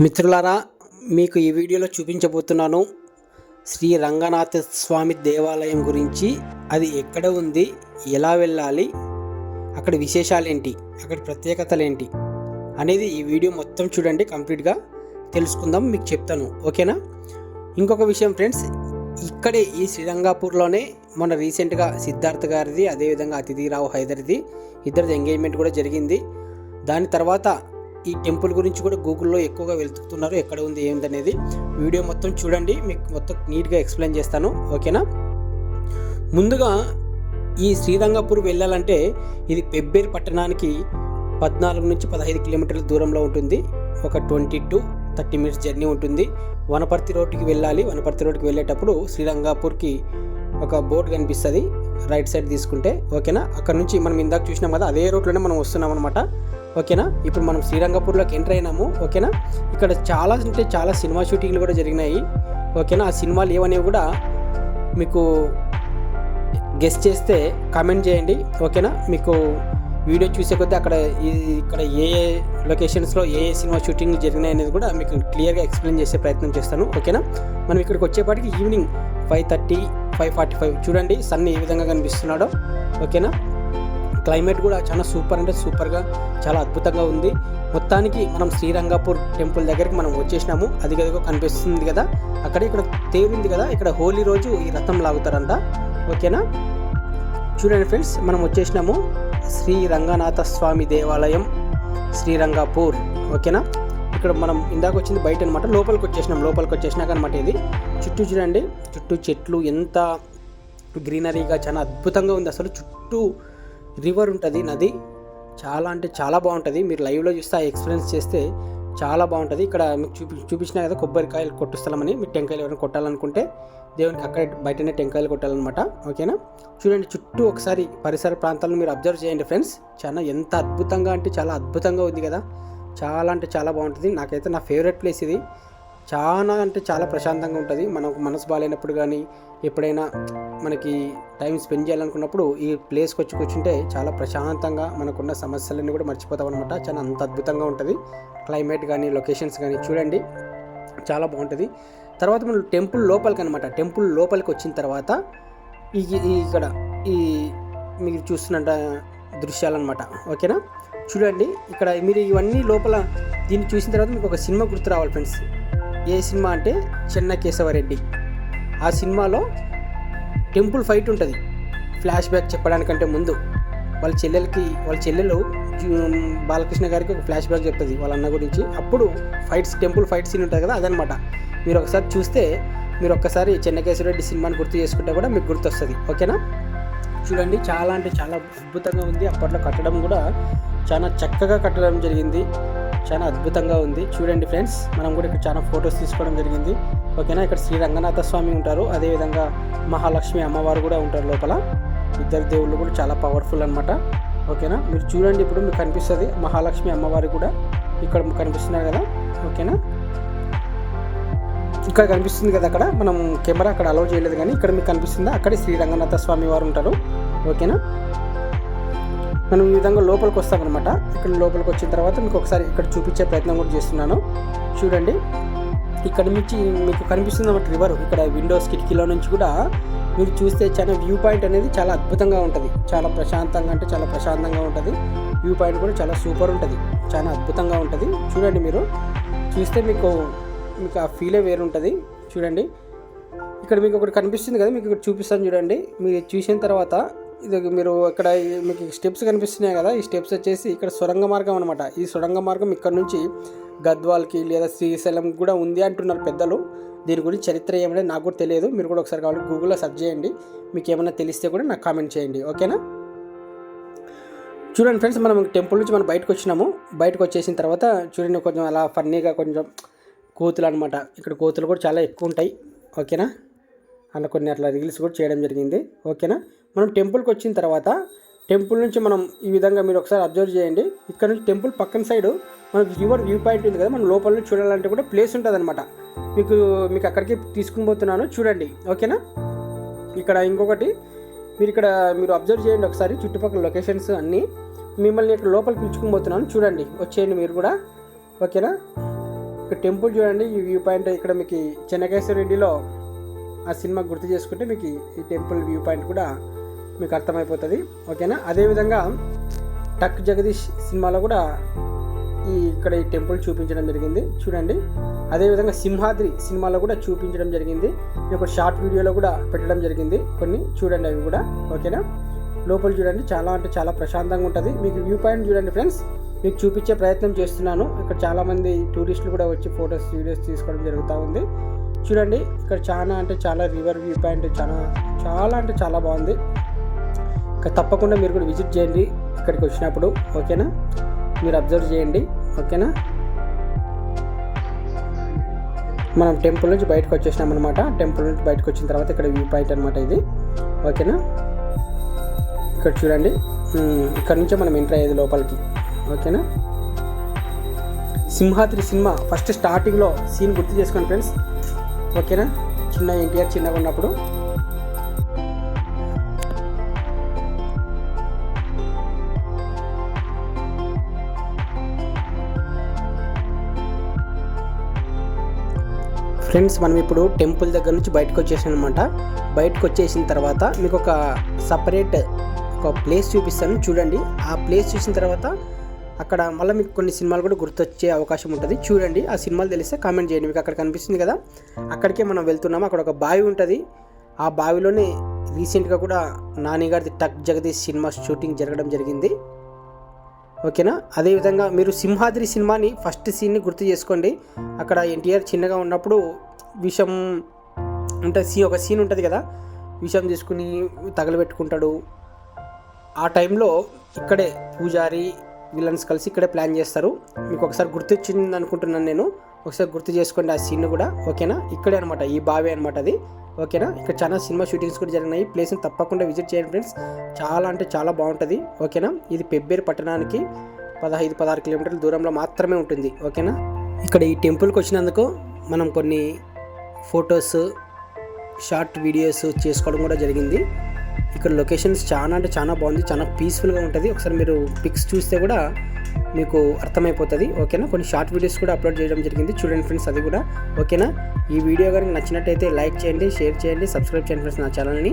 మిత్రులారా మీకు ఈ వీడియోలో చూపించబోతున్నాను శ్రీ రంగనాథ స్వామి దేవాలయం గురించి. అది ఎక్కడ ఉంది? ఎలా వెళ్ళాలి? అక్కడ విశేషాలు ఏంటి అక్కడ ప్రత్యేకతలు ఏంటి అనేది ఈ వీడియో మొత్తం చూడండి కంప్లీట్గా తెలుసుకుందాం మీకు చెప్తాను. ఓకేనా? ఇంకొక విషయం ఫ్రెండ్స్ ఇక్కడే ఈ శ్రీరంగాపూర్లోనే మొన్న రీసెంట్గా సిద్ధార్థ్ గారిది అదేవిధంగా అతిథిరావు హైదర్ది ఇద్దరిది ఎంగేజ్మెంట్ కూడా జరిగింది. దాని తర్వాత ఈ టెంపుల్ గురించి కూడా గూగుల్లో ఎక్కువగా వెతుకుతున్నారు ఎక్కడ ఉంది ఏందనేది. వీడియో మొత్తం చూడండి మీకు మొత్తం నీట్గా ఎక్స్ప్లెయిన్ చేస్తాను ఓకేనా? ముందుగా ఈ శ్రీరంగపూర్ వెళ్ళాలంటే ఇది పెబ్బేరు పట్టణానికి పద్నాలుగు నుంచి పదహైదు కిలోమీటర్ల దూరంలో ఉంటుంది. ఒక twenty to thirty minutes journey ఉంటుంది. వనపర్తి రోడ్డుకి వెళ్ళాలి. వనపర్తి రోడ్డుకి వెళ్ళేటప్పుడు శ్రీరంగాపూర్కి ఒక బోట్ కనిపిస్తుంది రైట్ సైడ్ తీసుకుంటే ఓకేనా? అక్కడ నుంచి మనం ఇందాక చూసినాం కదా అదే రోడ్లోనే మనం వస్తున్నాం అనమాట ఓకేనా? ఇప్పుడు మనం శ్రీరంగపూర్లోకి ఎంటర్ అయినాము ఓకేనా? ఇక్కడ చాలా అంటే చాలా సినిమా షూటింగ్లు కూడా జరిగినాయి ఓకేనా? ఆ సినిమాలు ఏమనేవి కూడా మీకు గెస్ట్ చేస్తే కామెంట్ చేయండి ఓకేనా? మీకు వీడియో చూసే కొద్దీ అక్కడ ఈ- ఇక్కడ ఏ ఏ లొకేషన్స్లో ఏ ఏ సినిమా షూటింగ్లు జరిగినాయి అనేది కూడా మీకు క్లియర్గా ఎక్స్ప్లెయిన్ చేసే ప్రయత్నం చేస్తాను ఓకేనా? మనం ఇక్కడికి వచ్చేపాటికి evening five thirty five forty five చూడండి సన్ ఏ విధంగా కనిపిస్తున్నాడో ఓకేనా? క్లైమేట్ కూడా చాలా సూపర్ అంటే సూపర్గా చాలా అద్భుతంగా ఉంది. మొత్తానికి మనం శ్రీరంగపూర్ టెంపుల్ దగ్గరికి మనం వచ్చేసినాము. అది కదా కనిపిస్తుంది కదా. అక్కడ ఇక్కడ తేలింది కదా. ఇక్కడ హోలీ రోజు ఈ రథం లాగుతారంట. ఓకేనా? చూడండి ఫ్రెండ్స్ మనం వచ్చేసినాము. శ్రీ రంగనాథ స్వామి దేవాలయం శ్రీరంగపూర్. ఓకేనా? ఇక్కడ మనం ఇందాక వచ్చింది బయట అనమాట లోపలికి వచ్చేసినాం లోపలికి వచ్చేసినాక అనమాట ఇది. చుట్టూ చూడండి. చుట్టూ చెట్లు ఎంత గ్రీనరీగా చాలా అద్భుతంగా ఉంది. అసలు చుట్టూ రివర్ ఉంటుంది నది. చాలా అంటే చాలా బాగుంటుంది. మీరు లైవ్లో చూస్తే ఆ ఎక్స్పీరియన్స్ చేస్తే చాలా బాగుంటుంది. ఇక్కడ మీకు చూపి చూపించిన కదా కొబ్బరికాయలు కొట్టు స్థలమని. మీరు టెంకాయలు ఎవరైనా కొట్టాలనుకుంటే దేవునికి అక్కడే బయటనే టెంకాయలు కొట్టాలన్నమాట. ఓకేనా? చూడండి చుట్టూ ఒకసారి పరిసర ప్రాంతాలను మీరు అబ్జర్వ్ చేయండి ఫ్రెండ్స్. చాలా ఎంత అద్భుతంగా అంటే చాలా అద్భుతంగా ఉంది కదా. చాలా అంటే చాలా బాగుంటుంది. నాకైతే నా ఫేవరెట్ ప్లేస్ ఇది. చాలా అంటే చాలా ప్రశాంతంగా ఉంటుంది. మనకు మనసు బాగాలేనప్పుడు కానీ ఎప్పుడైనా మనకి టైం స్పెండ్ చేయాలనుకున్నప్పుడు ఈ ప్లేస్కి వచ్చి కూర్చుంటే చాలా ప్రశాంతంగా మనకున్న సమస్యలన్నీ కూడా మర్చిపోతాం అనమాట చాలా అంత అద్భుతంగా ఉంటుంది. క్లైమేట్ కానీ లొకేషన్స్ కానీ చూడండి చాలా బాగుంటుంది. తర్వాత మనం టెంపుల్ లోపలికి అనమాట టెంపుల్ లోపలికి వచ్చిన తర్వాత ఈ ఇక్కడ ఈ మీరు చూస్తున్న దృశ్యాలన్నమాట ఓకేనా? చూడండి ఇక్కడ మీరు ఇవన్నీ లోపల దీన్ని చూసిన తర్వాత మీకు ఒక సినిమా గుర్తు రావాలి ఫ్రెండ్స్. ఏ సినిమా అంటే చిన్న కేశవరెడ్డి. ఆ సినిమాలో టెంపుల్ ఫైట్ ఉంటుంది. ఫ్లాష్ బ్యాక్ చెప్పడానికంటే ముందు. వాళ్ళ చెల్లెలకి వాళ్ళ చెల్లెలు బాలకృష్ణ గారికి ఒక ఫ్లాష్ బ్యాక్ చెప్తుంది వాళ్ళ అన్న గురించి. అప్పుడు ఫైట్స్ టెంపుల్ ఫైట్ సీన్ ఉంటుంది కదా అదనమాట. మీరు ఒకసారి చూస్తే మీరు ఒక్కసారి చెన్నకేశ్వరరెడ్డి సినిమాని గుర్తు చేసుకుంటే కూడా మీకు గుర్తొస్తుంది. ఓకేనా? చూడండి చాలా అంటే చాలా అద్భుతంగా ఉంది. అప్పట్లో కట్టడం కూడా చాలా చక్కగా కట్టడం జరిగింది. చాలా అద్భుతంగా ఉంది. చూడండి ఫ్రెండ్స్ మనం కూడా ఇక్కడ చాలా ఫొటోస్ తీసుకోవడం జరిగింది. ఓకేనా? ఇక్కడ శ్రీ రంగనాథ స్వామి ఉంటారు. అదేవిధంగా మహాలక్ష్మి అమ్మవారు కూడా ఉంటారు లోపల. ఇద్దరు దేవుళ్ళు కూడా చాలా పవర్ఫుల్ అనమాట ఓకేనా? మీరు చూడండి ఇప్పుడు మీకు కనిపిస్తుంది మహాలక్ష్మి అమ్మవారు కూడా ఇక్కడ కనిపిస్తున్నారు కదా? ఓకేనా? ఇక్కడ కనిపిస్తుంది కదా అక్కడ? మనం కెమెరా అక్కడ అలౌ చేయలేదు కానీ ఇక్కడ మీకు కనిపిస్తుంది? అక్కడే శ్రీ రంగనాథ స్వామి వారు ఉంటారు. ఓకేనా? మనం ఈ విధంగా లోపలికి వస్తామన్నమాట. ఇక్కడ లోపలికి వచ్చిన తర్వాత మీకు ఒకసారి ఇక్కడ చూపించే ప్రయత్నం కూడా చేస్తున్నాను. చూడండి. ఇక్కడ నుంచి మీకు కనిపిస్తుంది అన్నమాట రివర్ ఇక్కడ విండోస్ కిటికీలో నుంచి కూడా మీరు చూస్తే చాలా వ్యూ పాయింట్ అనేది చాలా అద్భుతంగా ఉంటుంది. చాలా ప్రశాంతంగా అంటే చాలా ప్రశాంతంగా ఉంటుంది. వ్యూ పాయింట్ కూడా చాలా సూపర్ ఉంటుంది. చాలా అద్భుతంగా ఉంటుంది. చూడండి మీరు. చూస్తే మీకు మీకు ఆ ఫీలే వేరు ఉంటుంది. చూడండి. ఇక్కడ మీకు ఒకటి కనిపిస్తుంది కదా మీకు ఇక్కడ చూపిస్తాను చూడండి. మీరు చూసిన తర్వాత ఇది మీరు ఇక్కడ ఈ- మీకు స్టెప్స్ కనిపిస్తున్నాయి కదా ఈ స్టెప్స్ వచ్చేసి ఇక్కడ సొరంగ మార్గం అనమాట ఈ సొరంగ మార్గం ఇక్కడ నుంచి గద్వాల్కి లేదా శ్రీశైలం కూడా ఉంది అంటున్నారు పెద్దలు. దీని గురించి చరిత్ర ఏమైనా నాకు కూడా తెలియదు. మీరు కూడా ఒకసారి కావాలి గూగుల్లో సెర్చ్ చేయండి. మీకు ఏమైనా తెలిస్తే కూడా నాకు కామెంట్ చేయండి ఓకేనా చూడండి ఫ్రెండ్స్ మనం టెంపుల్ నుంచి మనం బయటకు వచ్చినాము. బయటకు వచ్చేసిన తర్వాత చూడండి కొంచెం అలా ఫన్నీగా కొంచెం కోతులు అనమాట ఇక్కడ కోతులు కూడా చాలా ఎక్కువ ఉంటాయి ఓకేనా అలా కొన్ని అట్లా రీల్స్ కూడా చేయడం జరిగింది. ఓకేనా? మనం టెంపుల్కి వచ్చిన తర్వాత టెంపుల్ నుంచి మనం ఈ విధంగా మీరు ఒకసారి అబ్జర్వ్ చేయండి. ఇక్కడ నుంచి టెంపుల్ పక్కన సైడ్ మనకి రివర్ వ్యూ పాయింట్ ఉంది కదా మనం లోపల నుంచి చూడాలంటే కూడా ప్లేస్ ఉంటుంది అనమాట మీకు మీకు అక్కడికి తీసుకుని పోతున్నాను చూడండి. ఓకేనా? ఇక్కడ ఇంకొకటి మీరు ఇక్కడ మీరు అబ్జర్వ్ చేయండి ఒకసారి చుట్టుపక్కల లొకేషన్స్ అన్నీ. మిమ్మల్ని ఇక్కడ లోపల పిలుచుకుని పోతున్నాను చూడండి. వచ్చేయండి మీరు కూడా. ఓకేనా? ఇక్కడ టెంపుల్ చూడండి ఈ వ్యూ పాయింట్ ఇక్కడ మీకు చెన్నకేశ్వర రెడ్డిలో ఆ సినిమా గుర్తు చేసుకుంటే మీకు ఈ టెంపుల్ వ్యూ పాయింట్ కూడా మీకు అర్థమైపోతుంది. ఓకేనా? అదేవిధంగా టక్ జగదీష్ సినిమాలో కూడా ఈ ఇక్కడ ఈ టెంపుల్ చూపించడం జరిగింది. చూడండి. అదేవిధంగా సింహాద్రి సినిమాలో కూడా చూపించడం జరిగింది. ఇది ఒక షార్ట్ వీడియోలో కూడా పెట్టడం జరిగింది. కొన్ని చూడండి అవి కూడా. ఓకేనా? లోపల చూడండి. చాలా అంటే చాలా ప్రశాంతంగా ఉంటుంది. మీకు వ్యూ పాయింట్ చూడండి ఫ్రెండ్స్. మీకు చూపించే ప్రయత్నం చేస్తున్నాను. ఇక్కడ చాలామంది టూరిస్టులు కూడా వచ్చి ఫొటోస్ వీడియోస్ తీసుకోవడం జరుగుతూ ఉంది. చూడండి ఇక్కడ చాలా అంటే చాలా రివర్ వ్యూ పాయింట్ చాలా చాలా అంటే చాలా బాగుంది. ఇక్కడ తప్పకుండా మీరు కూడా విజిట్ చేయండి ఇక్కడికి వచ్చినప్పుడు ఓకేనా? మీరు అబ్జర్వ్ చేయండి ఓకేనా? మనం టెంపుల్ నుంచి బయటకు వచ్చేసినాం అనమాట టెంపుల్ నుంచి బయటకు వచ్చిన తర్వాత ఇక్కడ వ్యూ పాయింట్ అనమాట ఇది ఓకేనా? ఇక్కడ చూడండి ఇక్కడ నుంచే మనం ఎంటర్ అయ్యేది లోపలికి ఓకేనా? సింహాద్రి సినిమా ఫస్ట్ స్టార్టింగ్లో సీన్ గుర్తు చేసుకోండి ఫ్రెండ్స్ ఓకేనా? చిన్న ఎన్టీఆర్ చిన్నగా ఉన్నప్పుడు. ఫ్రెండ్స్ మనం ఇప్పుడు టెంపుల్ దగ్గర నుంచి బయటకు వచ్చేసాం అనమాట బయటకు వచ్చేసిన తర్వాత మీకు ఒక సపరేట్ ఒక ప్లేస్ చూపిస్తాను. చూడండి. ఆ ప్లేస్ చూసిన తర్వాత అక్కడ మళ్ళీ మీకు కొన్ని సినిమాలు కూడా గుర్తొచ్చే అవకాశం ఉంటుంది. చూడండి ఆ సినిమాలు తెలిస్తే కామెంట్ చేయండి. మీకు అక్కడ కనిపిస్తుంది కదా? అక్కడికే మనం వెళ్తున్నాము. అక్కడ ఒక బావి ఉంటుంది. ఆ బావిలోనే రీసెంట్గా కూడా నానిగారిది టక్ జగదీష్ సినిమా షూటింగ్ జరగడం జరిగింది. ఓకేనా? అదేవిధంగా మీరు సింహాద్రి సినిమాని ఫస్ట్ సీన్ని గుర్తు చేసుకోండి. అక్కడ ఎన్టీఆర్ చిన్నగా ఉన్నప్పుడు విషం అంటే సీ ఒక సీన్ ఉంటుంది కదా? విషం తీసుకుని తగలబెట్టుకుంటాడు. ఆ టైంలో ఇక్కడే పూజారి విలన్స్ కలిసి ఇక్కడే ప్లాన్ చేస్తారు. మీకు ఒకసారి గుర్తొచ్చింది అనుకుంటున్నాను నేను. ఒకసారి గుర్తు చేసుకోండి ఆ సీన్ కూడా ఓకేనా? ఇక్కడే అనమాట ఈ బావి అనమాట అది. ఓకేనా? ఇక్కడ చాలా సినిమా షూటింగ్స్ కూడా జరిగినాయి. ప్లేస్ని తప్పకుండా విజిట్ చేయండి ఫ్రెండ్స్. చాలా అంటే చాలా బాగుంటుంది ఓకేనా? ఇది పెబ్బేరు పట్టణానికి పదహైదు పదహారు కిలోమీటర్ల దూరంలో మాత్రమే ఉంటుంది ఓకేనా? ఇక్కడ ఈ టెంపుల్కి వచ్చినందుకు మనం కొన్ని ఫొటోస్ షార్ట్ వీడియోస్ చేసుకోవడం కూడా జరిగింది. ఇక్కడ లొకేషన్స్ చాలా అంటే చాలా బాగుంది చాలా పీస్ఫుల్గా ఉంటుంది. ఒకసారి మీరు పిక్స్ చూస్తే కూడా మీకు అర్థమైపోతుంది ఓకేనా? కొన్ని షార్ట్ వీడియోస్ కూడా అప్లోడ్ చేయడం జరిగింది. చూడండి ఫ్రెండ్స్ అది కూడా ఓకేనా? ఈ వీడియో కనుక నచ్చినట్టయితే లైక్ చేయండి షేర్ చేయండి సబ్స్క్రైబ్ చేయండి ఫ్రెండ్స్ నా ఛానల్ని